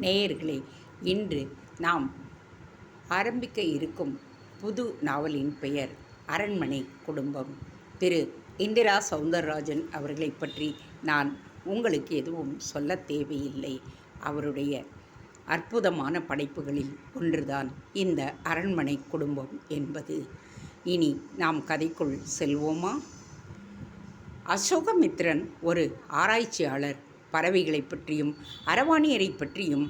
நேயர்களே இன்று நாம் ஆரம்பிக்க இருக்கும் புது நாவலின் பெயர் அரண்மனை குடும்பம். திரு. இந்திரா சவுந்தரராஜன் அவர்களை பற்றி நான் உங்களுக்கு எதுவும் சொல்ல தேவையில்லை. அவருடைய அற்புதமான படைப்புகளில் ஒன்றுதான் இந்த அரண்மனை குடும்பம் என்பது. இனி நாம் கதைக்குள் செல்வோமா? அசோகமித்ரன் ஒரு ஆராய்ச்சியாளர் பறவைகளை பற்றியும் அரவாணியரை பற்றியும்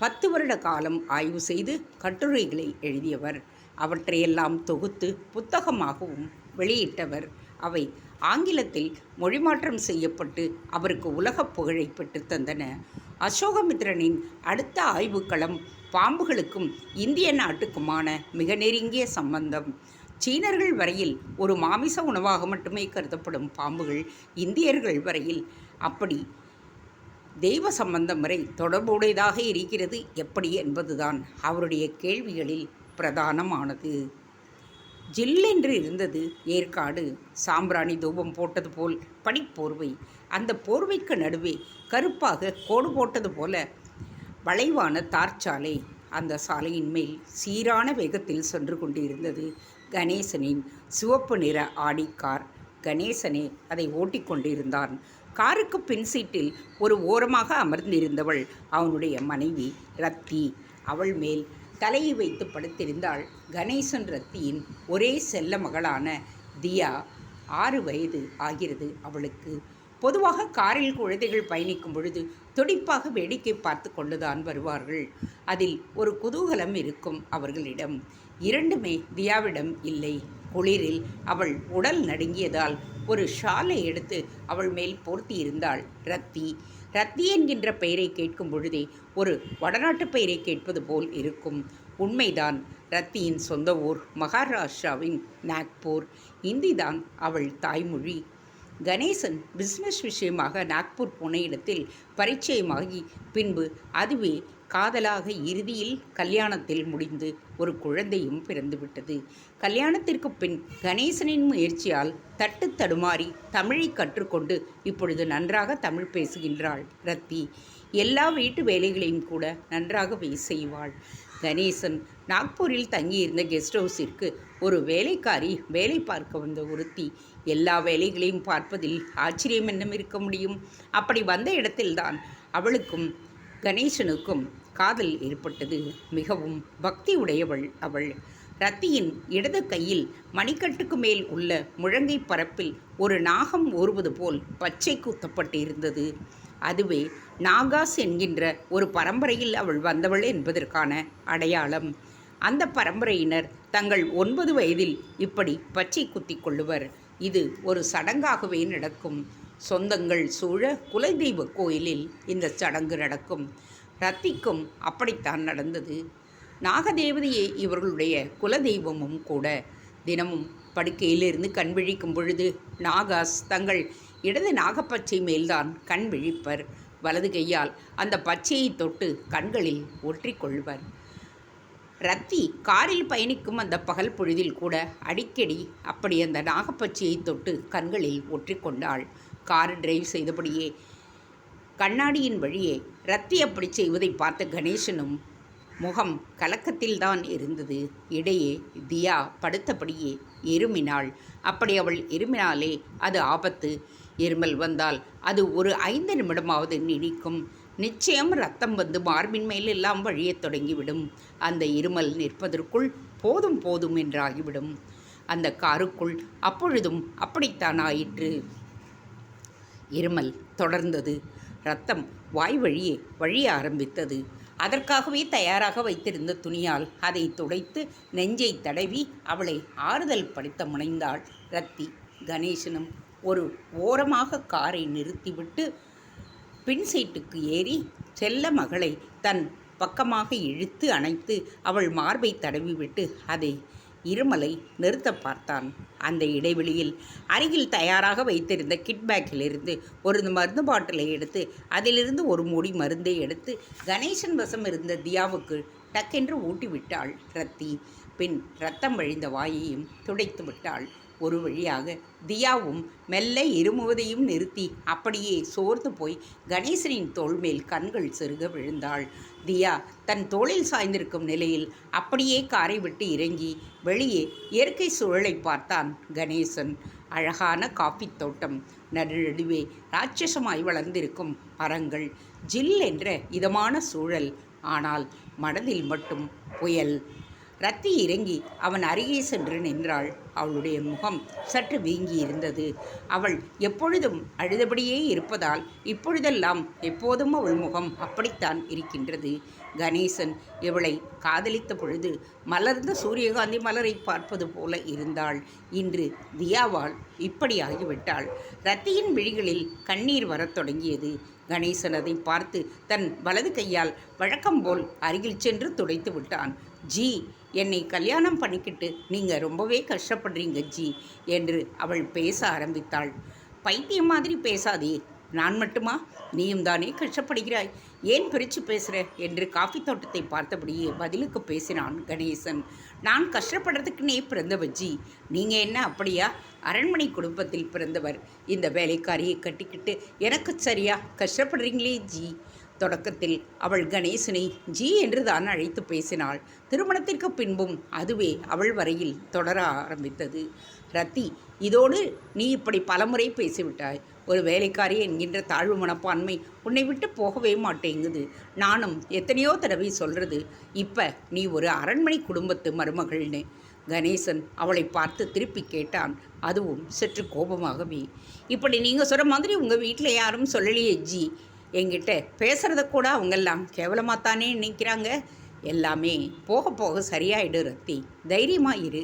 பத்து வருட காலம் ஆய்வு செய்து கட்டுரைகளை எழுதியவர். அவற்றையெல்லாம் தொகுத்து புத்தகமாகவும் வெளியிட்டவர். அவை ஆங்கிலத்தில் மொழிமாற்றம் செய்யப்பட்டு அவருக்கு உலகப் புகழை பெற்று தந்தன. அசோகமித்ரனின் அடுத்த ஆய்வுக்களம் பாம்புகளுக்கும் இந்திய நாட்டுக்குமான மிக நெருங்கிய சம்பந்தம். சீனர்கள் வரையில் ஒரு மாமிச உணவாக மட்டுமே கருதப்படும் பாம்புகள் இந்தியர்கள் வரையில் அப்படி தெய்வ சம்பந்தம் வரை தொடர்புடையதாக இருக்கிறது எப்படி என்பதுதான் அவருடைய கேள்விகளில் பிரதானமானது. ஜில்லென்று இருந்தது ஏற்காடு. சாம்பிராணி தூபம் போட்டது போல் பனிப்போர்வை அந்த போர்வைக்கு நடுவே கருப்பாக கோடு போட்டது போல வளைவான தார்ச்சாலை. அந்த சாலையின் மேல் சீரான வேகத்தில் சென்று கொண்டிருந்தது கணேசனின் சிவப்பு நிற ஆடி கார் கணேசனே அதை ஓட்டிக்கொண்டிருந்தான். காருக்கு பின் சீட்டில் ஒரு ஓரமாக அமர்ந்திருந்தவள் அவனுடைய மனைவி ரத்தி. அவள் மேல் தலையை வைத்து படுத்திருந்தாள் கணேசன் ரத்தியின் ஒரே செல்ல மகளான தியா. ஆறு வயது ஆகிறது அவளுக்கு. பொதுவாக காரில் குழந்தைகள் பயணிக்கும் பொழுது துடிப்பாக வேடிக்கை பார்த்து கொண்டுதான் வருவார்கள். அதில் ஒரு குதூகலம் இருக்கும் அவர்களிடம். இரண்டுமே தியாவிடம் இல்லை. குளிரில் அவள் உடல் நடுங்கியதால் ஒரு ஷாலை எடுத்து அவள் மேல் போர்த்தியிருந்தாள் ரத்தி. ரத்தி என்கின்ற பெயரை கேட்கும் பொழுதே ஒரு வடநாட்டு பெயரை கேட்பது போல் இருக்கும். உண்மைதான் ரத்தியின் சொந்த ஊர் மகாராஷ்டிராவின் நாக்பூர். இந்திதான் அவள் தாய்மொழி. கணேசன் பிஸ்னஸ் விஷயமாக நாக்பூர் போன இடத்தில் பரிச்சயமாகி பின்பு அதுவே காதலாக இறுதியில் கல்யாணத்தில் முடிந்து ஒரு குழந்தையும் பிறந்துவிட்டது. கல்யாணத்திற்கு பின் கணேசனின் முயற்சியால் தட்டு தடுமாறி தமிழை கற்றுக்கொண்டு இப்பொழுது நன்றாக தமிழ் பேசுகின்றாள் ரத்தி. எல்லா வீட்டு வேலைகளையும் கூட நன்றாகவே செய்வாள். கணேசன் நாக்பூரில் தங்கியிருந்த கெஸ்ட் ஹவுஸிற்கு ஒரு வேலைக்காரி வேலை பார்க்க வந்த ஒருத்தி எல்லா வேலைகளையும் பார்ப்பதில் ஆச்சரியம் என்னம் இருக்க முடியும். அப்படி வந்த இடத்தில்தான் அவளுக்கும் கணேசனுக்கும் காதல் ஏற்பட்டது. மிகவும் பக்தி உடையவள் அவள். ரத்தியின் இடது கையில் மணிக்கட்டுக்கு மேல் உள்ள முழங்கை பரப்பில் ஒரு நாகம் ஓருவது போல் பச்சை குத்தப்பட்டிருந்தது அதுவே நாகாஸ் என்கின்ற ஒரு பரம்பரையில் அவள் வந்தவள் என்பதற்கான அடையாளம். அந்த பரம்பரையினர் தங்கள் ஒன்பது வயதில் இப்படி பச்சை குத்தி கொள்ளுவர். இது ஒரு சடங்காகவே நடக்கும். சொந்தங்கள் சூழ குலதெய்வ கோயிலில் இந்த சடங்கு நடக்கும். ரத்திக்கும் அப்படித்தான் நடந்தது. நாகதேவதையே இவர்களுடைய குலதெய்வமும் கூட தினமும் படுக்கையிலிருந்து கண் விழிக்கும் பொழுது நாகாஸ் தங்கள் இடது நாகப்பச்சை மேல்தான் கண் விழிப்பர். வலது கையால் அந்த பச்சையை தொட்டு கண்களில் ஒற்றிக்கொள்வர். ரத்தி காரில் பயணிக்கும் அந்த பகல் பொழுதில் கூட அடிக்கடி அப்படி அந்த நாகப்பச்சையை தொட்டு கண்களில் ஒற்றிக்கொண்டாள். கார் டிரைவ் செய்தபடியே கண்ணாடியின் வழியே ரத்தி அப்படி செய்வதை பார்த்த கணேசனும் முகம் கலக்கத்தில்தான் இருந்தது. இடையே தியா படுத்தபடியே இருமினாள் அப்படி அவள் இருமினாலே அது ஆபத்து. இருமல் வந்தால் அது ஒரு ஐந்து நிமிடமாவது நீடிக்கும். நிச்சயம் ரத்தம் வந்து மார்பின் மேலெல்லாம் வழியத் தொடங்கிவிடும். அந்த இருமல் நிற்பதற்குள் போதும் போதும் என்றாகிவிடும். அந்த காருக்குள் அப்பொழுதும் அப்படித்தான் ஆயிற்று. இருமல் தொடர்ந்தது. ரத்தம் வாய் வழியே வழிய ஆரம்பித்தது. அதற்காகவே தயாராக வைத்திருந்த துணியால் அதை துடைத்து நெஞ்சை தடவி அவளை ஆறுதல் படுத்த முனைந்தாள் ரத்தி. கணேசனும் ஒரு ஓரமாக காரை நிறுத்திவிட்டு பின் சீட்டுக்கு ஏறி செல்ல மகளை தன் பக்கமாக இழுத்து அணைத்து அவள் மார்பை தடவிவிட்டு அதை இருமலை நிறுத்த பார்த்தான். அந்த இடைவெளியில் அருகில் தயாராக வைத்திருந்த கிட்பேக்கிலிருந்து ஒரு மருந்து பாட்டிலை எடுத்து அதிலிருந்து ஒரு மூடி மருந்தை எடுத்து கணேசன் வசம் இருந்த தியாவுக்கு டக்கென்று ஊட்டிவிட்டாள் ரத்தி. பின் ரத்தம் வழிந்த வாயையும் துடைத்து விட்டாள். ஒரு வழியாக தியாவும் மெல்ல இருமுவதையும் நிறுத்தி அப்படியே சோர்ந்து போய் கணேசனின் தோல் மேல் கண்கள் செருக விழுந்தாள். தியா தன் தோளில் சாய்ந்திருக்கும் நிலையில் அப்படியே காரை விட்டு இறங்கி வெளியே இயற்கை சூழலை பார்த்தான் கணேசன். அழகான காஃபி தோட்டம் நடுநடுவே ராட்சசமாய் வளர்ந்திருக்கும் மரங்கள் ஜில் என்ற இதமான சூழல். ஆனால் மனதில் மட்டும் புயல். ரத்தி இறங்கி அவன் அருகே சென்று நின்றாள். அவளுடைய முகம் சற்று வீங்கி இருந்தது அவள் எப்பொழுதும் அழுதபடியே இருப்பதால் இப்பொழுதெல்லாம் எப்போதும் அவள் முகம் அப்படித்தான் இருக்கின்றது. கணேசன் இவளை காதலித்த பொழுது மலர்ந்த சூரியகாந்தி மலரை பார்ப்பது போல இருந்தாள். இன்று தியாவால் இப்படி ஆகிவிட்டாள். ரத்தியின் விழிகளில் கண்ணீர் வரத் தொடங்கியது. கணேசன் அதை பார்த்து தன் வலது கையால் வழக்கம் போல் அருகில் சென்று துடைத்து விட்டான். ஜி என்னை கல்யாணம் பண்ணிக்கிட்டு நீங்கள் ரொம்பவே கஷ்டப்படுறீங்க ஜி என்று அவள் பேச ஆரம்பித்தாள். பைத்தியம் மாதிரி பேசாதே நான் மட்டுமா? நீயும் தானே கஷ்டப்படுகிறாய். ஏன் பிரித்து பேசுகிற என்று காஃபி தோட்டத்தை பார்த்தபடியே பதிலுக்கு பேசினான் கணேசன். நான் கஷ்டப்படுறதுக்குன்னே பிறந்தவ ஜி. நீங்கள் என்ன அப்படியா? அரண்மனை குடும்பத்தில் பிறந்தவர். இந்த வேலைக்காரியை கட்டிக்கிட்டு எனக்கு சரியா கஷ்டப்படுறீங்களே ஜி. தொடக்கத்தில் அவள் கணேசனை ஜி என்று தான் அழைத்து பேசினாள். திருமணத்திற்கு பின்பும் அதுவே அவள் வரையில் தொடர ஆரம்பித்தது. ரத்தி இதோடு நீ இப்படி பலமுறை பேசிவிட்டாய். ஒரு வேலைக்காரி என்கின்ற தாழ்வு மனப்பான்மை உன்னை விட்டு போகவே மாட்டேங்குது. நானும் எத்தனையோ தடவை சொல்கிறது இப்போ நீ ஒரு அரண்மனை குடும்பத்து மருமகள்னு. கணேசன் அவளை பார்த்து திருப்பி கேட்டான். அதுவும் சற்று கோபமாகவே இப்படி நீங்கள் சொல்கிற மாதிரி உங்கள் வீட்டில் யாரும் சொல்லலையே ஜி. என்கிட்ட பேசுகிறத கூட அவங்கெல்லாம் கேவலமாக தானே நினைக்கிறாங்க. எல்லாமே போக போக சரியாயிடு ரத்தி. தைரியமாக இரு.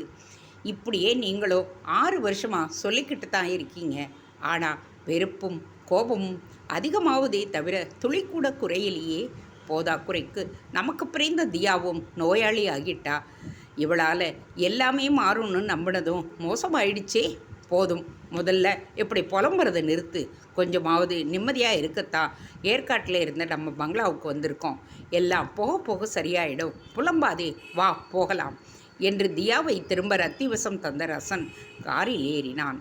இப்படியே நீங்களோ ஆறு வருஷமாக சொல்லிக்கிட்டு தான் இருக்கீங்க. ஆனால் வெறுப்பும் கோபமும் அதிகமாவதே தவிர துளிக்கூட குறையிலேயே. போதா குறைக்கு நமக்கு பிரிந்த தியாவும் நோயாளி ஆகிட்டா. இவளால் எல்லாமே மாறும்னு நம்பினதும் மோசமாயிடுச்சே. போதும். முதல்ல இப்படி புலம்புறதை நிறுத்து கொஞ்சமாவது நிம்மதியாக இருக்கத்தான் ஏற்காட்டில் இருந்த நம்ம பங்களாவுக்கு வந்திருக்கோம். எல்லாம் போக போக சரியாயிடும். புலம்பாதே வா போகலாம். என்று தியாவை திரும்ப ரத்திவசம் தந்த ரசன் காரில் ஏறினான்.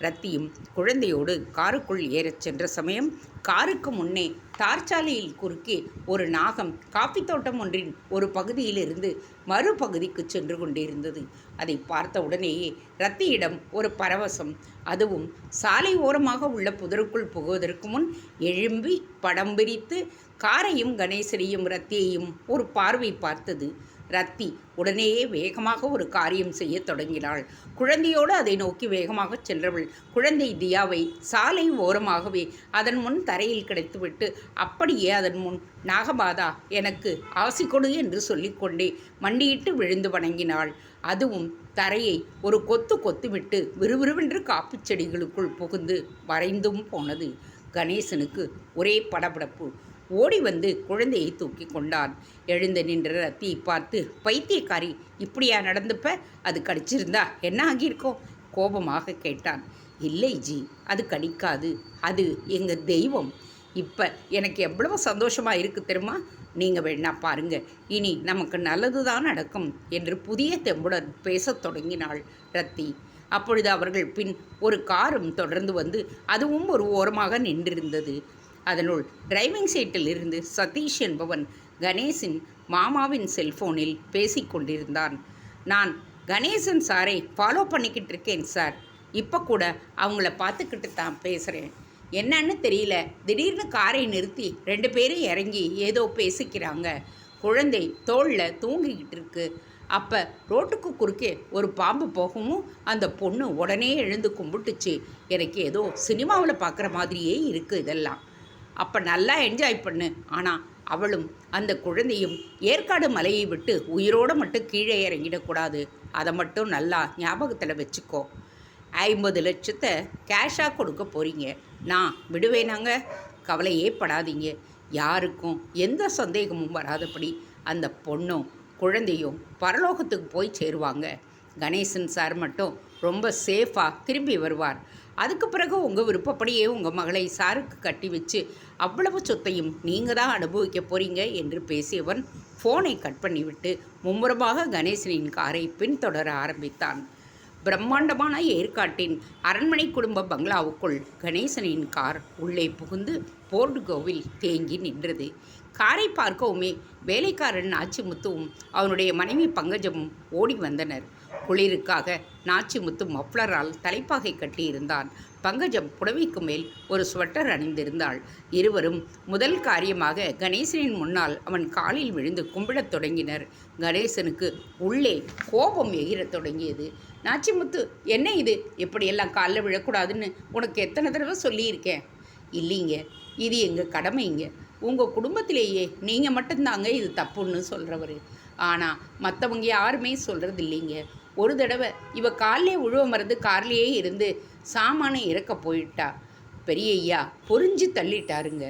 ரத்தியும் குழந்தையோடு காருக்குள் ஏறச் சென்ற சமயம் காருக்கு முன்னே தார்ச்சாலையில் குறுக்கே ஒரு நாகம் காஃபி தோட்டம் ஒன்றின் ஒரு பகுதியிலிருந்து மறுபகுதிக்கு சென்று கொண்டிருந்தது. அதை பார்த்த உடனேயே ரத்தியிடம் ஒரு பரவசம். அதுவும் சாலை ஓரமாக உள்ள புதருக்குள் புகுவதற்கு முன் எழும்பி படம் பிரித்து காரையும் கணேசரையும் ரத்தியையும் ஒரு பார்வை பார்த்தது. ரத்தி உடனேயே வேகமாக ஒரு காரியம் செய்ய தொடங்கினாள். குழந்தையோடு அதை நோக்கி வேகமாக சென்றவள் குழந்தை தியாவை சாலை ஓரமாகவே அதன் முன் தரையில் கிடைத்துவிட்டு அப்படியே அதன் முன் நாகபாதா எனக்கு ஆசி கொடு என்று சொல்லிக்கொண்டே மண்டியிட்டு விழுந்து வணங்கினாள். அதுவும் தரையை ஒரு கொத்து கொத்துவிட்டு விறுவிறுவென்று காப்புச் செடிகளுக்குள் புகுந்து வரைந்தும் போனது. கணேசனுக்கு ஒரே படபடப்பு. ஓடி வந்து குழந்தையை தூக்கி கொண்டான். எழுந்து நின்ற ரத்தி பார்த்து பைத்தியக்காரி இப்படியா நடந்துப்ப? அது கடிச்சிருந்தா என்ன ஆகியிருக்கோம் கோபமாக கேட்டான். இல்லை ஜி அது கடிக்காது. அது எங்கள் தெய்வம். இப்போ எனக்கு எவ்வளவு சந்தோஷமாக இருக்குது தெரியுமா? நீங்கள் வேணா பாருங்க. இனி நமக்கு நல்லது தான் நடக்கும் என்று புதிய தெம்புடன் பேசத் தொடங்கினாள் ரத்தி. அப்பொழுது அவர்கள் பின் ஒரு காரும் தொடர்ந்து வந்து அதுவும் ஒரு ஓரமாக நின்றிருந்தது. அதனுள் டிரைவிங் சீட்டில் இருந்து சதீஷ் என்பவன் கணேஷின் மாமாவின் செல்போனில் பேசிக்கொண்டிருந்தான் நான் கணேசன் சாரை ஃபாலோ பண்ணிக்கிட்டு இருக்கேன் சார் இப்போ கூட அவங்கள பார்த்துக்கிட்டு தான் பேசுகிறேன் என்னன்னு தெரியல. திடீர்னு காரை நிறுத்தி ரெண்டு பேரும் இறங்கி ஏதோ பேசிக்கிறாங்க. குழந்தை தோளில் தூங்கிக்கிட்டு இருக்கு. அப்போ ரோட்டுக்கு குறுக்கே ஒரு பாம்பு போகவும் அந்த பொண்ணு உடனே எழுந்து கும்பிட்டுச்சு. எனக்கு ஏதோ சினிமாவில் பார்க்குற மாதிரியே இருக்குது இதெல்லாம். அப்போ நல்லா என்ஜாய் பண்ணு. ஆனால் அவளும் அந்த குழந்தையும் ஏற்காடு மலையை விட்டு உயிரோடு மட்டும் கீழே இறங்கிடக்கூடாது. அதை மட்டும் நல்லா ஞாபகத்தில் வச்சுக்கோ. ஐம்பது லட்சத்தை கேஷாக கொடுக்க போகிறீங்க நான் விடுவேனாங்க. கவலையே படாதீங்க. யாருக்கும் எந்த சந்தேகமும் வராதபடி அந்த பொண்ணும் குழந்தையும் பரலோகத்துக்கு போய் சேருவாங்க. கணேசன் சார் மட்டும் ரொம்ப சேஃபாக திரும்பி வருவார். அதுக்கு பிறகு உங்கள் விருப்பப்படியே உங்கள் மகளை சாருக்கு கட்டி வச்சு அவ்வளவு சொத்தையும் நீங்கள் தான் அனுபவிக்க போகிறீங்க என்று பேசியவன் ஃபோனை கட் பண்ணிவிட்டு மும்முரமாக கணேசனின் காரை பின்தொடர ஆரம்பித்தான். பிரம்மாண்டமான ஏற்காட்டின் அரண்மனை குடும்ப பங்களாவுக்குள் கணேசனின் கார் உள்ளே புகுந்து போர்டுகோவில் தேங்கி நின்றது. காரை பார்க்கவுமே வேலைக்காரன் நாச்சிமுத்துவும் அவனுடைய மனைவி பங்கஜமும் ஓடி வந்தனர். குளிருக்காக நாச்சிமுத்து மப்ளரால் தலைப்பாகை கட்டியிருந்தான். பங்கஜம் புடவைக்கு மேல் ஒரு ஸ்வெட்டர் அணிந்திருந்தாள். இருவரும் முதல் காரியமாக கணேசனின் முன்னால் அவன் காலில் விழுந்து கும்பிடத் தொடங்கினர். கணேசனுக்கு உள்ளே கோபம் எகிரத் தொடங்கியது. நாச்சிமுத்து என்ன இது? எப்படியெல்லாம் காலில் விழக்கூடாதுன்னு உனக்கு எத்தனை தடவை சொல்லியிருக்கேன்? இல்லைங்க. இது எங்கள் கடமைங்க. உங்கள் குடும்பத்திலேயே நீங்கள் மட்டும்தாங்க இது தப்புன்னு சொல்கிறவர் ஆனால் மற்றவங்க யாருமே சொல்கிறது இல்லைங்க ஒரு தடவை இவ காலிலே உழுவ மருந்து கார்லேயே இருந்து சாமானை இறக்க போயிட்டா. பெரிய ஐயா பொறிஞ்சு தள்ளிட்டாருங்க.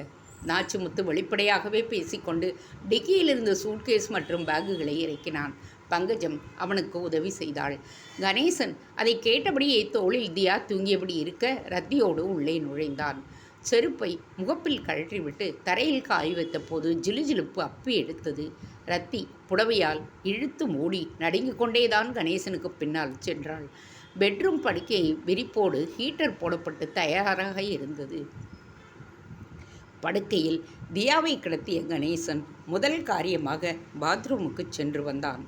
நாச்சிமுத்து வெளிப்படையாகவே பேசிக்கொண்டு டிக்கியிலிருந்து சூட்கேஸ் மற்றும் பேக்குகளை இறக்கினான். பங்கஜம் அவனுக்கு உதவி செய்தாள். கணேசன் அதை கேட்டபடியே தோளில் தியா தூங்கியபடி இருக்க ரத்தியோடு உள்ளே நுழைந்தான். செருப்பை முகப்பில் கழற்றிவிட்டு தரையில் காய் வைத்த போது ஜிலுஜிலுப்பு அப்பி எடுத்தது. ரத்தி புடவையால் இழுத்து மூடி நடுங்கிக் கொண்டேதான் கணேசனுக்கு பின்னால் சென்றாள். பெட்ரூம் படுக்கை விரிப்போடு ஹீட்டர் போடப்பட்டு தயாராக இருந்தது. படுக்கையில் தியாவை கிடத்திய கணேசன் முதல் காரியமாக பாத்ரூமுக்கு சென்று வந்தான்.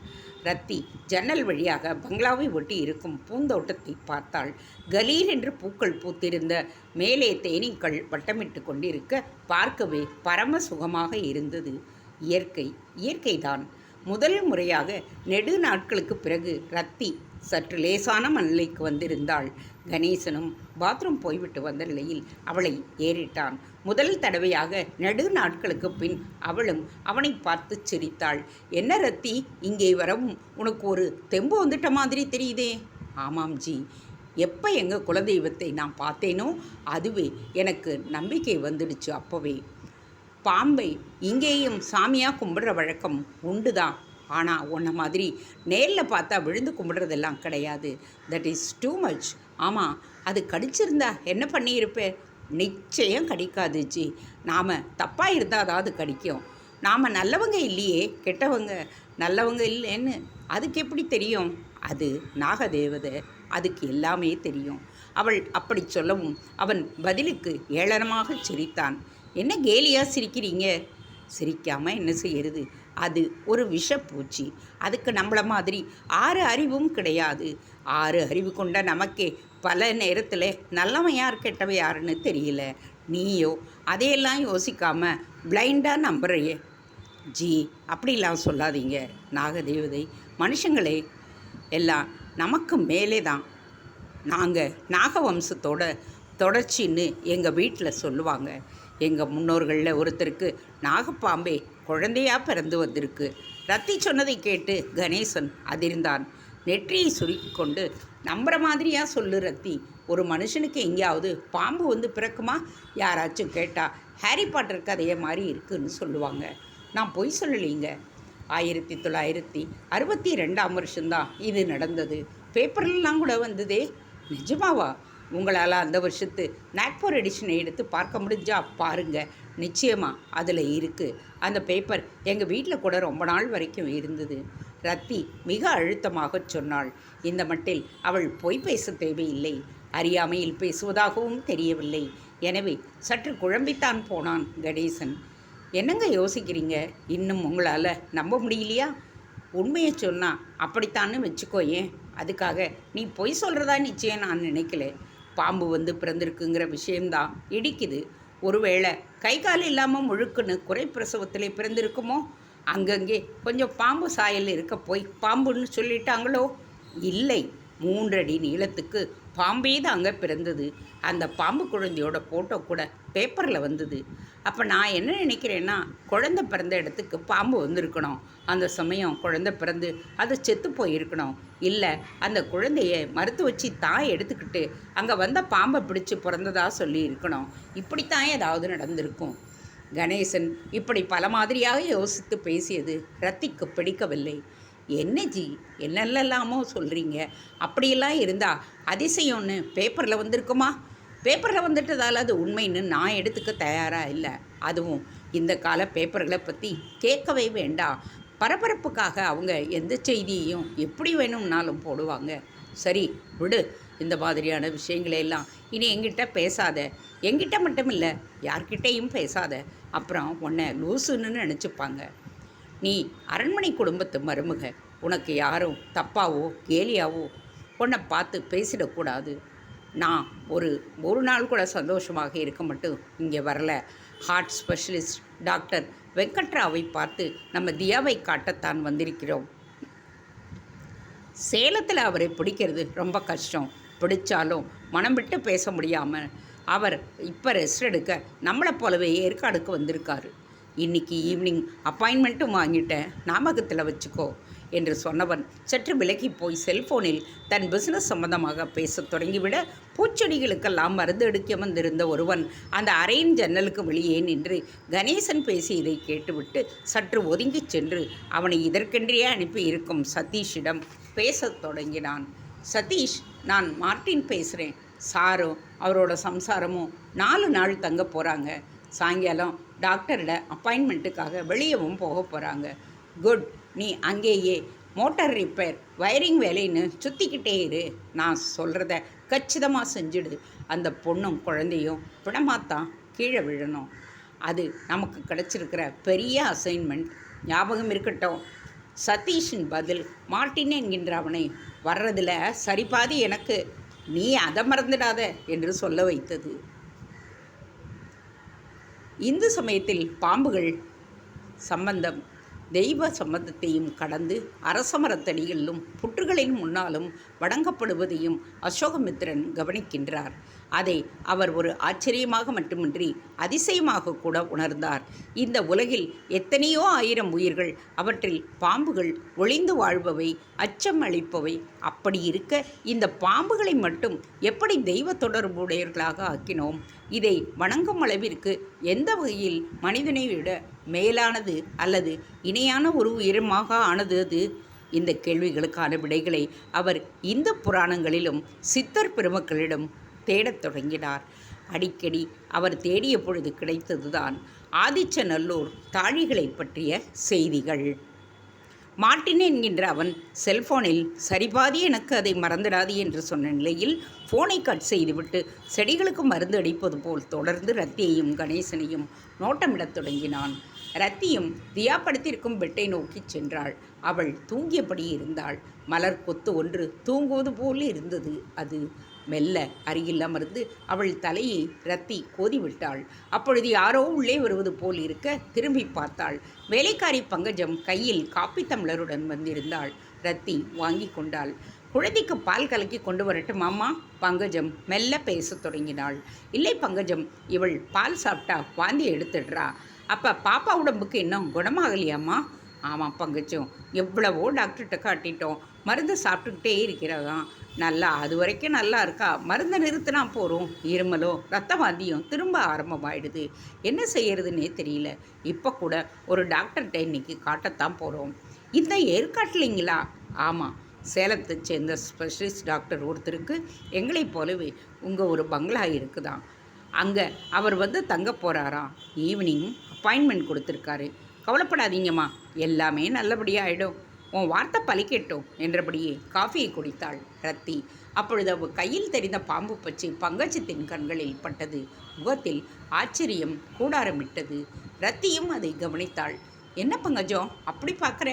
ரத்தி ஜன்னல் வழியாக பங்களாவை ஒட்டி இருக்கும் பூந்தோட்டத்தை பார்த்தாள். கலீர் என்று பூக்கள் பூத்திருந்த மேலே தேனீக்கள் வட்டமிட்டு கொண்டிருக்க பார்க்கவே பரம சுகமாக இருந்தது. இயற்கை இயற்கைதான். முதல் முறையாக நெடு நாட்களுக்கு பிறகு ரத்தி சற்று லேசான மனநிலைக்கு வந்திருந்தாள். கணேசனும் பாத்ரூம் போய்விட்டு வந்த நிலையில் அவளை ஏறிட்டான். முதல் தடவையாக நெடு நாட்களுக்கு பின் அவளும் அவனை பார்த்து சிரித்தாள். என்ன ரத்தி இங்கே வரவும் உனக்கு ஒரு தெம்பு வந்துட்ட மாதிரி தெரியுதே. ஆமாம் ஜி. எப்போ எங்கள் குலதெய்வத்தை நான் பார்த்தேனோ அதுவே எனக்கு நம்பிக்கை வந்துடுச்சு அப்போவே. பாம்பை இங்கேயும் சாமியாக கும்பிடுற வழக்கம் உண்டு தான் ஆனால் உன்ன மாதிரி நேரில் பார்த்தா விழுந்து கும்பிடுறதெல்லாம் கிடையாது. தட் இஸ் டூ மச் ஆமாம் அது கடிச்சிருந்தா என்ன பண்ணியிருப்பேன் நிச்சயம் கடிக்காது ஜி. நாம் தப்பாக இருந்தால் அதாவது கடிக்கும். நாம் நல்லவங்க இல்லையே கெட்டவங்க நல்லவங்க இல்லைன்னு அதுக்கு எப்படி தெரியும்? அது நாகதேவதை அதுக்கு எல்லாமே தெரியும். அவள் அப்படி சொல்லவும் அவன் பதிலுக்கு ஏளனமாக சிரித்தான். என்ன கேலியாக சிரிக்கிறீங்க? சிரிக்காமல் என்ன செய்யறது? அது ஒரு விஷப்பூச்சி. அதுக்கு நம்மள மாதிரி ஆறு அறிவும் கிடையாது. ஆறு அறிவு கொண்ட நமக்கே பல நேரத்தில் நல்லவன் யார் கெட்டவன் யாருன்னு தெரியல. நீயோ அதையெல்லாம் யோசிக்காமல் பிளைண்டாக நம்புறையே. ஜி அப்படிலாம் சொல்லாதீங்க. நாகதேவதை மனுஷங்களே எல்லாம் நமக்கு மேலே தான். நாங்கள் நாகவம்சத்தோட தொடர்ச்சின்னு எங்கள் வீட்டில் சொல்லுவாங்க. எங்கள் முன்னோர்களில் ஒருத்தருக்கு நாகப்பாம்பே குழந்தையாக பிறந்து வந்திருக்கு. ரத்தி சொன்னதை கேட்டு கணேசன் அதிர்ந்தான். நெற்றியை சுருக்கி கொண்டு நம்புற மாதிரியா சொல்லு ரத்தி. ஒரு மனுஷனுக்கு எங்கேயாவது பாம்பு வந்து பிறக்குமா? யாராச்சும் கேட்டால் ஹாரி பாட்டர் கதையை மாதிரி இருக்குன்னு சொல்லுவாங்க. நான் பொய் சொல்லலைங்க. ஆயிரத்தி தொள்ளாயிரத்தி அறுபத்தி ரெண்டாம் வருஷம்தான் இது நடந்தது. பேப்பர்லாம் கூட வந்ததே. நிஜமாவா? உங்களால் அந்த வருஷத்து நாக்பூர் எடிஷனை எடுத்து பார்க்க முடிஞ்சா பாருங்க. நிச்சயமாக அதில் இருக்குது அந்த பேப்பர் எங்கள் வீட்டில் கூட ரொம்ப நாள் வரைக்கும் இருந்தது. ரத்தி மிக அழுத்தமாக சொன்னாள். இந்த மட்டில் அவள் பொய் பேச தேவையில்லை. அறியாமையில் பேசுவதாகவும் தெரியவில்லை. எனவே சற்று குழம்பித்தான் போனான் கணேசன். என்னங்க யோசிக்கிறீங்க? இன்னும் உங்களால் நம்ப முடியலையா? உண்மையை சொன்னா அப்படித்தான்னு வச்சுக்கோ ஏன்? அதுக்காக நீ பொய் சொல்கிறதா நிச்சயம் நான் நினைக்கல. பாம்பு வந்து பிறந்திருக்குங்கிற விஷயம்தான் இடிக்குது. ஒருவேளை கை கால் இல்லாமல் முழுக்குன்னு குறை பிரசவத்திலே பிறந்திருக்குமோ? அங்கங்கே கொஞ்சம் பாம்பு சாயல் இருக்க போய் பாம்புன்னு சொல்லிட்டாங்களோ? இல்லை. மூன்றடி நீளத்துக்கு பாம்பே தான் அங்கே பிறந்தது. அந்த பாம்பு குழந்தையோட ஃபோட்டோ கூட பேப்பரில் வந்தது. அப்போ நான் என்ன நினைக்கிறேன்னா குழந்தை பிறந்த இடத்துக்கு பாம்பு வந்திருக்கணும். அந்த சமயம் குழந்தை பிறந்து அது செத்து போயிருக்கணும். இல்லை அந்த குழந்தைய மறுத்து வச்சு தான் எடுத்துக்கிட்டு அங்கே வந்த பாம்பை பிடிச்சி பிறந்ததாக சொல்லி இருக்கணும் இப்படித்தான் ஏதாவது நடந்திருக்கும். கணேசன் இப்படி பல மாதிரியாக யோசித்து பேசியது ரத்திக்கு பிடிக்கவில்லை. என்ன ஜி என்னெல்லாமோ சொல்கிறீங்க அப்படியெல்லாம் இருந்தால் அதிசயம்னு பேப்பரில் வந்திருக்குமா? பேப்பரில் வந்துட்டதால் அது உண்மைன்னு நான் எடுத்துக்க தயாராக இல்லை. அதுவும் இந்த கால பேப்பர்களை பற்றி கேட்கவே வேண்டாம் பரபரப்புக்காக அவங்க எந்த செய்தியையும் எப்படி வேணும்னாலும் போடுவாங்க. சரி விடு. இந்த மாதிரியான விஷயங்களையெல்லாம் இனி என்கிட்ட பேசாத. எங்கிட்ட மட்டும் இல்லை யார்கிட்டேயும் பேசாத. அப்புறம் உன்னை லூசுன்னு நினச்சிப்பாங்க. நீ அரண்மனை குடும்பத்து மருமக உனக்கு யாரும் தப்பாவோ கேலியாவோ உன்னை பார்த்து பேசிடக்கூடாது. நான் ஒரு ஒரு நாள் கூட சந்தோஷமாக இருக்க மட்டும் இங்கே வரல. ஹார்ட் ஸ்பெஷலிஸ்ட் டாக்டர் வெங்கட்ராவை பார்த்து நம்ம தியாவை காட்டத்தான் வந்திருக்கிறோம். சேலத்தில் அவரை பிடிக்கிறது ரொம்ப கஷ்டம். பிடிச்சாலும் மனம் விட்டு பேச முடியாமல் அவர் இப்போ ரெஸ்ட் எடுக்க நம்மளை போலவே ஏற்காடுக்கு வந்திருக்காரு. இன்னைக்கு ஈவினிங் அப்பாயின்மெண்ட்டும் வாங்கிட்டேன். ஞாபகத்தில் வச்சுக்கோ என்று சொன்னவன் சற்று விலகி போய் செல்போனில் தன் பிசினஸ் சம்பந்தமாக பேசத் தொடங்கிவிட பூச்செடிகளுக்கெல்லாம் மருந்து எடுக்க வந்திருந்த ஒருவன் அந்த அறையின் ஜன்னலுக்கு வெளியே நின்று கணேசன் பேசியதை கேட்டுவிட்டு சற்று ஒதுங்கிச் சென்று அவனை இதற்கென்றே அனுப்பி இருக்கும் சதீஷிடம் பேசத் தொடங்கினான். சதீஷ் நான் மார்ட்டின் பேசுகிறேன் சாரும் அவரோட சம்சாரமும் நாலு நாள் தங்க போகிறாங்க சாயங்காலம் டாக்டரோட அப்பாயின்மெண்ட்டுக்காக வெளியவும் போக போகிறாங்க குட் நீ அங்கேயே மோட்டார் ரிப்பேர் வயரிங் வேலைன்னு சுற்றிக்கிட்டே இரு. நான் சொல்கிறத கச்சிதமாக செஞ்சிடுது அந்த பொண்ணும் குழந்தையும் பிணமாத்தான் கீழே விழணும். அது நமக்கு கிடச்சிருக்கிற பெரிய அசைன்மெண்ட். ஞாபகம் இருக்கட்டும். சதீஷின் பதில் மார்டின் என்கின்ற அவனை வர்றதில் சரிபாதி எனக்கு. நீ அதை மறந்துடாத என்று சொல்ல வைத்தது. இந்து சமயத்தில் பாம்புகள் சம்பந்தம் தெய்வ சம்பந்தத்தையும் கடந்து அரசமரத்தடிகளிலும் புற்றுகளின் முன்னாலும் வணங்கப்படுவதையும் அசோகமித்திரன் கவனிக்கின்றார். அதை அவர் ஒரு ஆச்சரியமாக மட்டுமின்றி அதிசயமாக கூட உணர்ந்தார். இந்த உலகில் எத்தனையோ ஆயிரம் உயிர்கள் அவற்றில் பாம்புகள் ஒளிந்து வாழ்பவை அச்சம் அளிப்பவை. அப்படி இருக்க இந்த பாம்புகளை மட்டும் எப்படி தெய்வ தொடர்புடையவர்களாக ஆக்கினோம்? இதை வணங்கும் அளவிற்கு எந்த வகையில் மனிதனை விட மேலானது அல்லது இணையான ஒரு உயிரமாக ஆனது அது? இந்த கேள்விகளுக்கான விடைகளை அவர் இந்து புராணங்களிலும் சித்தர் பெருமக்களிடம் தேடத் தொடங்கினார். அடிக்கடி அவர் தேடிய பொழுது கிடைத்ததுதான் ஆதிச்சநல்லூர் தாழிகளை பற்றிய செய்திகள். மாட்டினேன் என்கின்ற அவன் செல்போனில் சரிபாதி எனக்கு அதை மறந்துடாது என்று சொன்ன நிலையில் ஃபோனை கட் செய்துவிட்டு செடிகளுக்கு மருந்து அடிப்பது போல் தொடர்ந்து ரத்தியையும் கணேசனையும் நோட்டமிடத் தொடங்கினான். ரத்தியும் தியா படுத்திருக்கும் பெட்டை நோக்கிச் சென்றாள். அவள் தூங்கியபடி இருந்தாள். மலர் கொத்து ஒன்று தூங்குவது போல் இருந்தது அது. மெல்ல அருகில் அமர்ந்து அவள் தலையை ரத்தி கோதிவிட்டாள். அப்பொழுது யாரோ உள்ளே வருவது போல் இருக்க திரும்பி பார்த்தாள். வேலைக்காரி பங்கஜம் கையில் காப்பி தம்ளருடன் வந்திருந்தாள். ரத்தி வாங்கி கொண்டாள். குழந்தைக்கு பால் கலக்கி கொண்டு வரட்டும் மாமா பங்கஜம் மெல்ல பேசத் தொடங்கினாள். இல்லை பங்கஜம் இவள் பால் சாப்பிட்டா வாந்தி எடுத்துடுறா. அப்போ பாப்பா உடம்புக்கு இன்னும் குணமாகலையாம்மா ஆமாம் பங்குச்சும். எவ்வளவோ டாக்டர்கிட்ட காட்டிட்டோம். மருந்து சாப்பிட்டுக்கிட்டே இருக்கிறதாம் நல்லா அது வரைக்கும் நல்லா இருக்கா? மருந்தை நிறுத்தினா போகிறோம் இருமலோ ரத்த வாந்தியும் திரும்ப ஆரம்பமாயிடுது. என்ன செய்யறதுன்னே தெரியல. இப்போ கூட ஒரு டாக்டர்கிட்ட இன்னைக்கு காட்டத்தான் போகிறோம் இந்த ஏற்காட்டிலிங்களா? ஆமாம். சேலத்தை சேர்ந்த ஸ்பெஷலிஸ்ட் டாக்டர் ஒருத்தருக்கு எங்களைப் போலவே உங்கள் ஒரு பங்களா இருக்குதான் அங்கே அவர் வந்து தங்க போகிறாராம் ஈவினிங் அப்பாயின்மெண்ட் கொடுத்துருக்காரு. கவலைப்படாதீங்கம்மா. எல்லாமே நல்லபடியாக ஆகிடும் உன் வார்த்தை பலிக்கட்டும் என்றபடியே காஃபியை குடித்தாள் ரத்தி. அப்பொழுது அவள் கையில் தெரிந்த பாம்பு பச்சை பங்கஜத்தின் கண்களில் பட்டது. முகத்தில் ஆச்சரியம் கூடாரமிட்டது. ரத்தியும் அதை கவனித்தாள். என்ன பங்கஜம்? அப்படி பார்க்குற?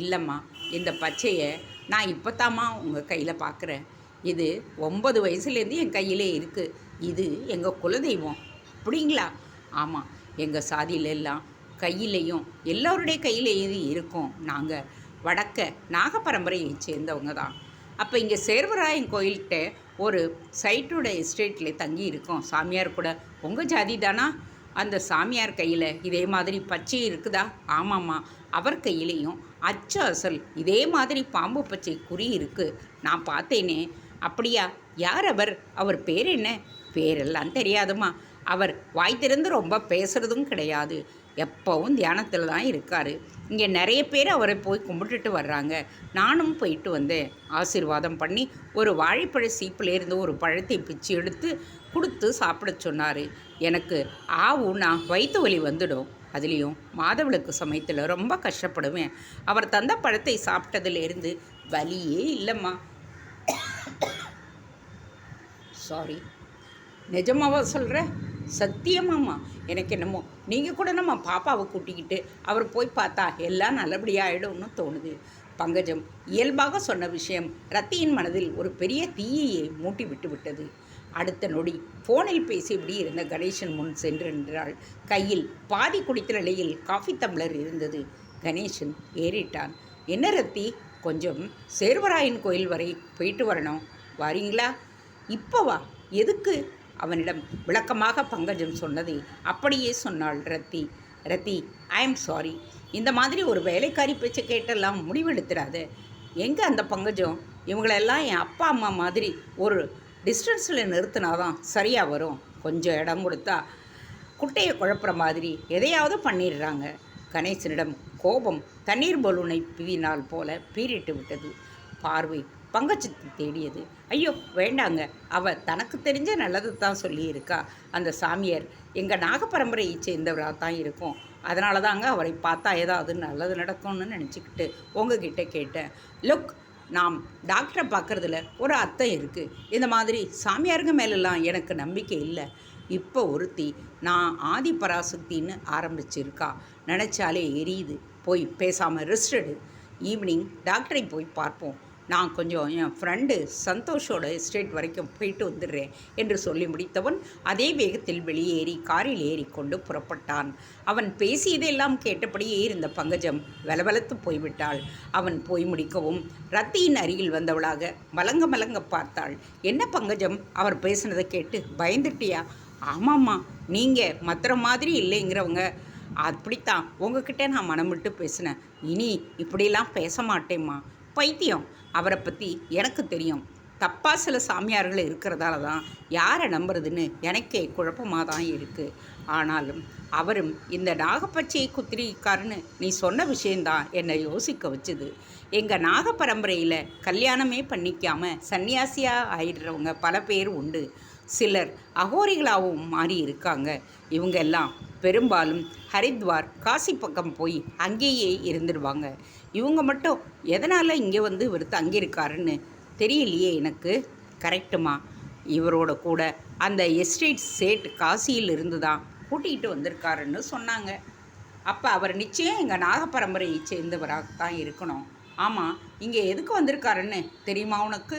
இல்லைம்மா இந்த பச்சையை நான் இப்போத்தாம்மா உங்கள் கையில் பார்க்குறேன். இது ஒம்பது வயசுலேருந்து என் கையிலே இருக்குது இது எங்கள் குலதெய்வம். அப்படிங்களா? ஆமாம் எங்கள் சாதியிலெல்லாம் கையிலையும் எல்லோருடைய கையிலையும் இது இருக்கும். நாங்கள் வடக்க நாகப்பரம்பரையை சேர்ந்தவங்க தான். அப்போ இங்கே சேர்வராயன் கோயில்கிட்ட ஒரு சைட்டோட எஸ்டேட்டில் தங்கி இருக்கோம். சாமியார் கூட உங்கள் ஜாதி தானா? அந்த சாமியார் கையில் இதே மாதிரி பச்சை இருக்குதா? ஆமாம்மா. அவர் கையிலையும் அச்சு அசல் இதே மாதிரி பாம்பு பச்சை குறி இருக்குது நான் பார்த்தேனே. அப்படியா? யார் அவர்? அவர் பேர் என்ன? பேரெல்லாம் தெரியாதுமா அவர் வாய் திறந்து ரொம்ப பேசுகிறதும் கிடையாது. எப்போவும் தியானத்தில் தான் இருக்கார். இங்கே நிறைய பேர் அவரை போய் கும்பிட்டுட்டு வர்றாங்க. நானும் போயிட்டு வந்தேன் ஆசீர்வாதம் பண்ணி ஒரு வாழைப்பழ சீப்பிலேருந்து ஒரு பழத்தை பிச்சு எடுத்து கொடுத்து சாப்பிட சொன்னார். எனக்கு ஆவுன்னா வயிற்று வலி வந்துடும். அதுலேயும் மாதவிளக்கு சமயத்தில் ரொம்ப கஷ்டப்படுவேன். அவர் தந்த பழத்தை சாப்பிட்டதுலேருந்து வலியே இல்லைம்மா. சாரி நிஜமாவா சொல்கிற சத்தியமாம்மா எனக்கு என்னமோ நீங்கள் கூட நம்ம பாப்பாவை கூட்டிக்கிட்டு அவர் போய் பார்த்தா எல்லாம் நல்லபடியாக ஆகிடும்னு தோணுது. பங்கஜம் இயல்பாக சொன்ன விஷயம் ரத்தியின் மனதில் ஒரு பெரிய தீயையை மூட்டி விட்டு விட்டது. அடுத்த நொடி ஃபோனில் பேசியபடி இருந்த கணேசன் முன் சென்று நின்றாள். கையில் பாதி குடித்த நிலையில் காஃபி தம்ளர் இருந்தது. கணேசன் ஏறிட்டான். என்ன ரத்தி கொஞ்சம் சேர்வராயன் கோயில் வரை போயிட்டு வரணும். வரீங்களா? இப்போ வா. எதுக்கு? அவனிடம் விளக்கமாக பங்கஜம் சொன்னதை அப்படியே சொன்னாள் Rathi. Rathi I am sorry இந்த மாதிரி ஒரு வேலைக்காரி பேச்சை கேட்டெல்லாம் முடிவெடுத்துடாது. எங்கே அந்த பங்கஜம்? இவங்களெல்லாம் என் அப்பா அம்மா மாதிரி ஒரு டிஸ்டன்ஸில் நிறுத்தினாதான் சரியாக வரும். கொஞ்சம் இடம் கொடுத்தா குட்டையை குழப்புற மாதிரி எதையாவது பண்ணிடுறாங்க. கணேசனிடம் கோபம் தண்ணீர் பலூனை பிவினால் போல பீறிட்டு விட்டது. பார்வை பங்கஜத்தை தேடியது. ஐயோ வேண்டாங்க. அவ தனக்கு தெரிஞ்ச நல்லது தான் சொல்லியிருக்கா. அந்த சாமியார் எங்கள் நாகப்பரம்பரையை சேர்ந்தவராக தான் இருக்கும். அதனால தாங்க அவரை பார்த்தா ஏதாவது நல்லது நடக்கும்னு நினச்சிக்கிட்டு உங்ககிட்ட கேட்டேன். லுக் நாம் டாக்டரை பார்க்குறதுல ஒரு அர்த்தம் இருக்குது இந்த மாதிரி சாமியாருங்க மேலெல்லாம் எனக்கு நம்பிக்கை இல்லை. இப்போ ஒருத்தி நான் ஆதி பராசக்தின்னு ஆரம்பிச்சிருக்கா. நினச்சாலே எரியுது. போய் பேசாமல் ரெஸ்ட் எடு. ஈவினிங் டாக்டரை போய் பார்ப்போம். நான் கொஞ்சம் என் ஃப்ரெண்டு சந்தோஷோட எஸ்டேட் வரைக்கும் போயிட்டு வந்துடுறேன் என்று சொல்லி முடித்தவன் அதே வேகத்தில் வெளியேறி காரில் ஏறிக்கொண்டு புறப்பட்டான். அவன் பேசியதெல்லாம் கேட்டபடியே இருந்த பங்கஜம் வலவலத்து போய்விட்டாள். அவன் போய் முடிக்கவும் ரத்தியின் அருகில் வந்தவளாக மலங்க மலங்க பார்த்தாள். என்ன பங்கஜம்? அவர் பேசினதை கேட்டு பயந்துட்டியா? ஆமாம்மா நீங்கள் மற்ற மாதிரி இல்லைங்கிறவங்க. அப்படித்தான் உங்ககிட்ட நான் மனம் விட்டு பேசினேன். இனி இப்படிலாம் பேச மாட்டேம்மா. பைத்தியம் அவரை பற்றி எனக்கு தெரியும். தப்பாக சில சாமியார்கள் இருக்கிறதால தான் யாரை நம்புறதுன்னு எனக்கே குழப்பமாக தான் இருக்குது ஆனாலும் அவரும் இந்த நாகப்பச்சையை குத்திரிக்காருன்னு நீ சொன்ன விஷயந்தான் என்னை யோசிக்க வச்சுது. எங்கள் நாக பரம்பரையில் கல்யாணமே பண்ணிக்காம சன்னியாசியாக ஆயிடுறவங்க பல பேர் உண்டு. சிலர் அகோரிகளாகவும் மாறி இருக்காங்க. இவங்க எல்லாம் பெரும்பாலும் ஹரித்வார் காசி பக்கம் போய் அங்கேயே இருந்துடுவாங்க இவங்க மட்டும் எதனால் இங்கே வந்து இவர் தங்கியிருக்காருன்னு தெரியலையே எனக்கு. கரெக்டுமா இவரோட கூட அந்த எஸ்டேட் சேட் காசியில் இருந்து தான் கூட்டிகிட்டு வந்திருக்காருன்னு சொன்னாங்க. அப்போ அவர் நிச்சயம் எங்கள் நாகப்பரம்பரையை சேர்ந்தவராக தான் இருக்கணும். ஆமாம் இங்கே எதுக்கு வந்திருக்காருன்னு தெரியுமா உனக்கு?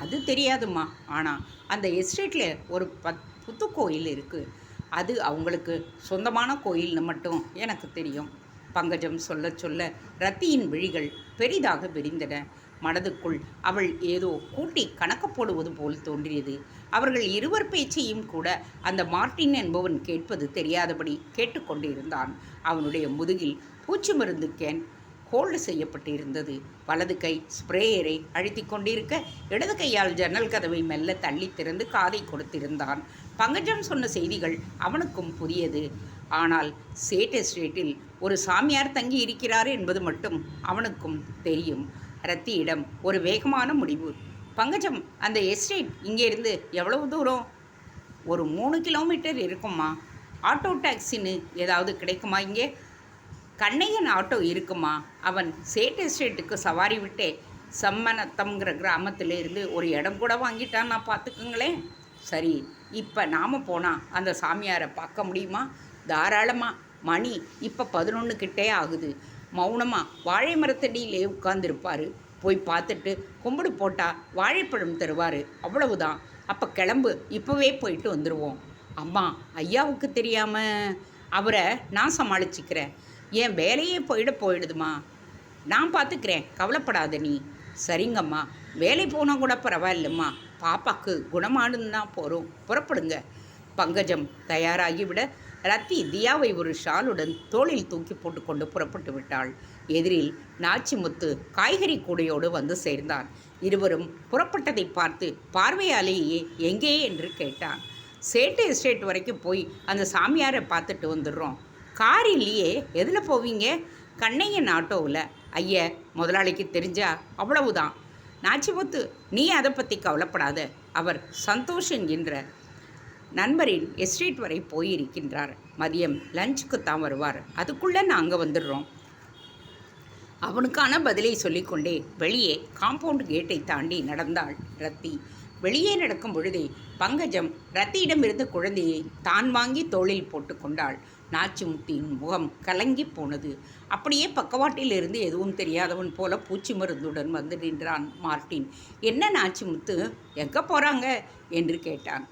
அது தெரியாதுமா. ஆனால் அந்த எஸ்டேட்டில் ஒரு பத் புத்து கோயில் இருக்குது அது அவங்களுக்கு சொந்தமான கோயில்னு மட்டும் எனக்கு தெரியும். பங்கஜம் சொல்ல சொல்ல ரத்தியின் விழிகள் பெரிதாக விரிந்தன. மனதுக்குள் அவள் ஏதோ கூட்டி கணக்கு போடுவது போல் தோன்றியது. அவர்கள் இருவர் பேச்சையும் கூட அந்த மார்ட்டின் என்பவன் கேட்பது தெரியாதபடி கேட்டுக்கொண்டிருந்தான் அவனுடைய முதுகில் பூச்சி மருந்து கேன் ஹோல்டு செய்யப்பட்டிருந்தது. வலது கை ஸ்ப்ரேயரை அழுத்தி கொண்டிருக்க இடது கையால் ஜன்னல் கதவை மெல்ல தள்ளி திறந்து காதை கொடுத்திருந்தான். பங்கஜம் சொன்ன செய்திகள் அவனுக்கும் புதியது. ஆனால் சேட் எஸ்டேட்டில் ஒரு சாமியார் தங்கி இருக்கிறார் என்பது மட்டும் அவனுக்கும் தெரியும். ரத்தியிடம் ஒரு வேகமான முடிவு. பங்கஜம் அந்த எஸ்டேட் இங்கேருந்து எவ்வளவு தூரம்? ஒரு மூணு கிலோமீட்டர் இருக்குமா? ஆட்டோ டாக்ஸின்னு ஏதாவது கிடைக்குமா இங்கே? கண்ணையன் ஆட்டோ இருக்குமா? அவன் சேட் எஸ்டேட்டுக்கு சவாரி விட்டே சம்மனத்தம்ங்கிற கிராமத்தில் இருந்து ஒரு இடம் கூட வாங்கிட்டான் நான் பார்த்துக்குங்களேன். சரி இப்போ நாம் போனால் அந்த சாமியாரை பார்க்க முடியுமா? தாராளமாக மணி இப்போ பதினொன்று கிட்டே ஆகுது. மௌனமாக வாழை மரத்தடியிலே உட்கார்ந்துருப்பார். போய் பார்த்துட்டு கும்பிடு போட்டால் வாழைப்பழம் தருவார். அவ்வளவுதான். அப்போ கிளம்பு. இப்போவே போயிட்டு வந்துடுவோம் அம்மா ஐயாவுக்கு தெரியாமல் அவரை நான் சமாளிச்சுக்கிறேன். என் வேலையே போயிட போயிடுதுமா. நான் பார்த்துக்கிறேன் கவலைப்படாத நீ. சரிங்கம்மா. வேலை போனால் கூட பரவாயில்லம்மா. பாப்பாக்கு குணமானுன்னா போகிறோம் புறப்படுங்க. பங்கஜம் தயாராகிவிட ரத்தி தியாவை ஒரு ஷாலுடன் தோளில் தூக்கி போட்டுக்கொண்டு புறப்பட்டு விட்டாள். எதிரில் நாச்சிமுத்து காய்கறி கூடையோடு வந்து சேர்ந்தான். இருவரும் புறப்பட்டதை பார்த்து பார்வையாலேயே எங்கே என்று கேட்டான். சேட்டு எஸ்டேட் வரைக்கும் போய் அந்த சாமியாரை பார்த்துட்டு வந்துடுறோம். கார் இல்லையே எதில் போவீங்க? கண்ணையன் ஆட்டோவில். ஐய முதலாளிக்கு தெரிஞ்சா அவ்வளவுதான். நாச்சிமுத்து நீ அதை பற்றி கவலைப்படாத. அவர் சந்தோஷன் என்ற நண்பரின் எஸ்டேட் வரை போயிருக்கின்றார். மதியம் லஞ்சுக்கு தான் வருவார். அதுக்குள்ளே நாங்கள் வந்துடுறோம். அவனுக்கான பதிலை சொல்லிக்கொண்டே வெளியே காம்பவுண்ட் கேட்டை தாண்டி நடந்தாள் ரத்தி. வெளியே நடக்கும் பொழுதே பங்கஜம் ரத்தியிடமிருந்து குழந்தையை தான் வாங்கி தோளில் போட்டுக்கொண்டாள் நாச்சிமுத்தியின் முகம் கலங்கி போனது. அப்படியே பக்கவாட்டில் இருந்து எதுவும் தெரியாதவன் போல பூச்சி மருந்துடன் வந்து நின்றான் மார்ட்டின். என்ன நாச்சிமுத்து எங்கே போகிறாங்க? என்று கேட்டான்.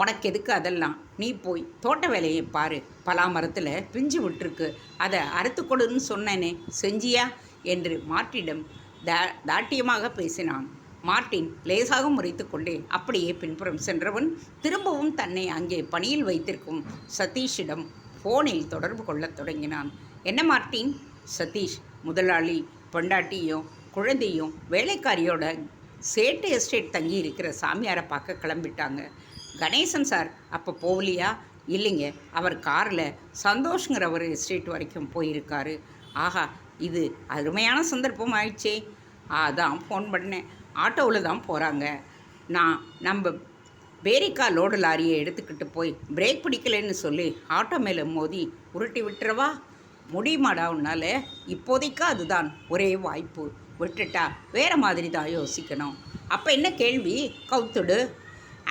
உனக்கு எதுக்கு அதெல்லாம்? நீ போய் தோட்ட வேலையை பாரு. பலா மரத்தில் பிஞ்சு விட்டுருக்கு. அதை அறுத்து கொடுன்னு சொன்னேனே. செஞ்சியா? என்று மார்ட்டிடம் தா தாட்டியமாக பேசினான். மார்ட்டின் லேசாக முறைத்து கொண்டே அப்படியே பின்புறம் சென்றவன் திரும்பவும் தன்னை அங்கே பணியில் வைத்திருக்கும் சதீஷிடம் ஃபோனில் தொடர்பு கொள்ளத் தொடங்கினான். என்ன மார்ட்டின்? சதீஷ் முதலாளி பொண்டாட்டியும் குழந்தையும் வேலைக்காரியோட சேட்டு எஸ்டேட் தங்கி இருக்கிற சாமியாரை பார்க்க கிளம்பிட்டாங்க. கணேசன் சார் அப்போ போகலையா? இல்லைங்க. அவர் காரில் சந்தோஷங்கிற ஒரு எஸ்டேட் வரைக்கும் போயிருக்காரு. ஆஹா இது அருமையான சந்தர்ப்பம் ஆயிடுச்சே. அதான் ஃபோன் பண்ணேன். ஆட்டோவில் தான் போகிறாங்க நான் நம்ம பேரிக்கா லோடு லாரியை எடுத்துக்கிட்டு போய் பிரேக் பிடிக்கலைன்னு சொல்லி ஆட்டோ மேலே மோதி உருட்டி விட்டுறவா? முடியுமாடா உன்னால்? இப்போதைக்கு அதுதான் ஒரே வாய்ப்பு. விட்டுட்டா வேறு மாதிரி தான் யோசிக்கணும். அப்போ என்ன கேள்வி? கவுத்துடு.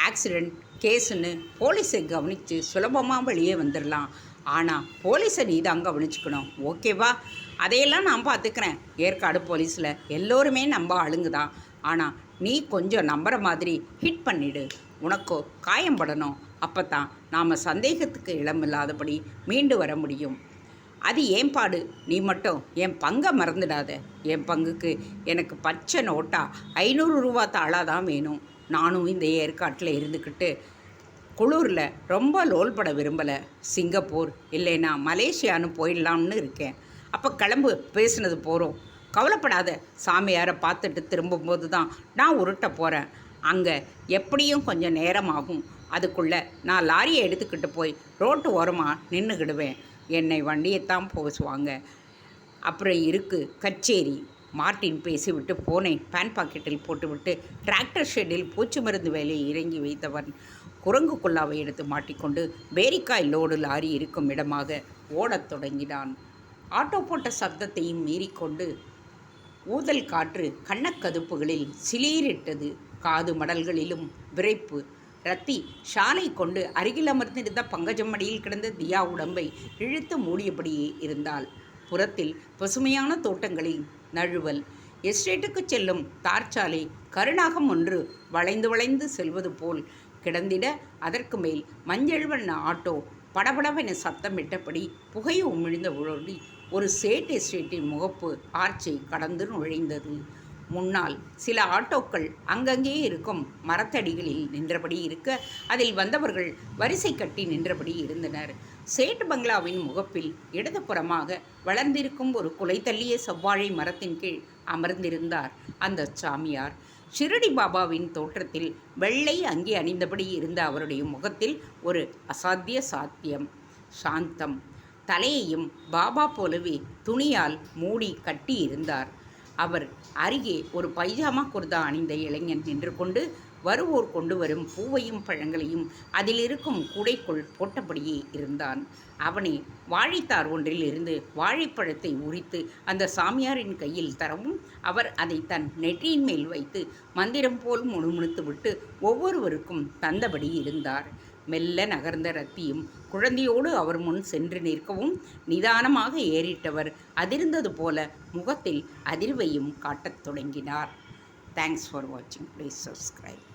ஆக்சிடெண்ட் கேஸுன்னு போலீஸை கவனித்து சுலபமாக வெளியே வந்துடலாம் ஆனால் போலீஸை நீ தான் கவனிச்சுக்கணும். ஓகேவா? அதையெல்லாம் நான் பார்த்துக்கிறேன் ஏற்காடு போலீஸில் எல்லோருமே நம்ப ஆளுங்க தான். ஆனால் நீ கொஞ்சம் நம்புகிற மாதிரி ஹிட் பண்ணிடு. உனக்கோ காயம் படணும். அப்போ தான் நாம் சந்தேகத்துக்கு இடமில்லாதபடி மீண்டு வர முடியும். அது ஏன் பாடு? நீ மட்டும் என் பங்கை மறந்துடாத. என் பங்குக்கு எனக்கு பச்சை நோட்டா ஐநூறு ரூபா தாளாக தான் வேணும். நானும் இந்த ஏற்காட்டில் இருந்துக்கிட்டு குளூரில் ரொம்ப லோல் பட விரும்பலை. சிங்கப்பூர் இல்லைன்னா மலேசியான்னு போயிடலாம்னு இருக்கேன். அப்போ கிளம்பு பேசினது போகிறோம் கவலைப்படாத சாமியாரை பார்த்துட்டு திரும்பும்போது தான் நான் உருட்ட போகிறேன் அங்கே எப்படியும் கொஞ்சம் நேரம் ஆகும். அதுக்குள்ளே நான் லாரியை எடுத்துக்கிட்டு போய் ரோட்டு ஓரமாக நின்றுக்கிடுவேன் என்னை வண்டியைத்தான் போசுவாங்க. அப்புறம் இருக்குது கச்சேரி. மார்ட்டின் பேசிவிட்டு போனை பேன் பாக்கெட்டில் போட்டுவிட்டு டிராக்டர் ஷெட்டில் பூச்சி மருந்து வேலையை இறங்கி வைத்தவன். குரங்கு குல்லாவை எடுத்து மாட்டிக்கொண்டு பேரிக்காய் லோடு லாரி இருக்கும் இடமாக ஓடத் தொடங்கினான். ஆட்டோ போட்ட சப்தத்தையும் மீறிக்கொண்டு ஊதல் காற்று கண்ணக்கதுப்புகளில் சிலீரிட்டது. காது மடல்களிலும் விரைப்பு. ரத்தி ஷாலை கொண்டு அருகில் அமர்ந்திருந்த பங்கஜம்மடியில் கிடந்த தியா உடம்பை இழுத்து மூடியபடியே இருந்தாள். புறத்தில் பசுமையான தோட்டங்களை நழுவல். எஸ்டேட்டுக்கு செல்லும் தார்ச்சாலை கருணாகம் ஒன்று வளைந்து வளைந்து செல்வது போல் கிடந்திட அதற்கு மேல் மஞ்சள் வண்ண ஆட்டோ படபடவென சத்தமிட்டபடி புகையை உமிழ்ந்த உழொலி ஒரு சேட் எஸ்டேட்டின் முகப்பு ஆர்ச்சை கடந்து நுழைந்தது. முன்னால் சில ஆட்டோக்கள் அங்கங்கே இருக்கும் மரத்தடிகளில் நின்றபடி இருக்க அதில் வந்தவர்கள் வரிசை கட்டி நின்றபடி இருந்தனர். சேட்டு பங்களாவின் முகப்பில் இடதுபுறமாக வளர்ந்திருக்கும் ஒரு குலை தள்ளிய செவ்வாழை மரத்தின் கீழ் அமர்ந்திருந்தார் அந்த சாமியார். ஷிரடி பாபாவின் தோற்றத்தில் வெள்ளை அங்கி அணிந்தபடி இருந்த அவருடைய முகத்தில் ஒரு அசாத்திய சாத்தியம். சாந்தம். தலையையும் பாபா போலவே துணியால் மூடி கட்டியிருந்தார். அவர் அருகே ஒரு பைஜாமா குர்தா அணிந்த இளைஞன் நின்று கொண்டு வருவோர் கொண்டு வரும் பூவையும் பழங்களையும் அதில் இருக்கும் கூடைக்குள் போட்டபடியே இருந்தான். அவனே வாழைத்தார் ஒன்றில் இருந்து வாழைப்பழத்தை உரித்து அந்த சாமியாரின் கையில் தரவும் அவர் அதை தன் நெற்றியின் மேல் வைத்து மந்திரம் போல் முணுமுணுத்து விட்டு ஒவ்வொருவருக்கும் தந்தபடி இருந்தார். மெல்ல நகர்ந்த ரத்தியும் குழந்தையோடு அவர் முன் சென்று நிற்கவும் நிதானமாக ஏறிட்டவர் அதிர்ந்தது போல முகத்தில் அதிர்வையும் காட்டத் தொடங்கினார். தேங்க்ஸ் ஃபார் வாட்சிங் ப்ளீஸ் சப்ஸ்கிரைப்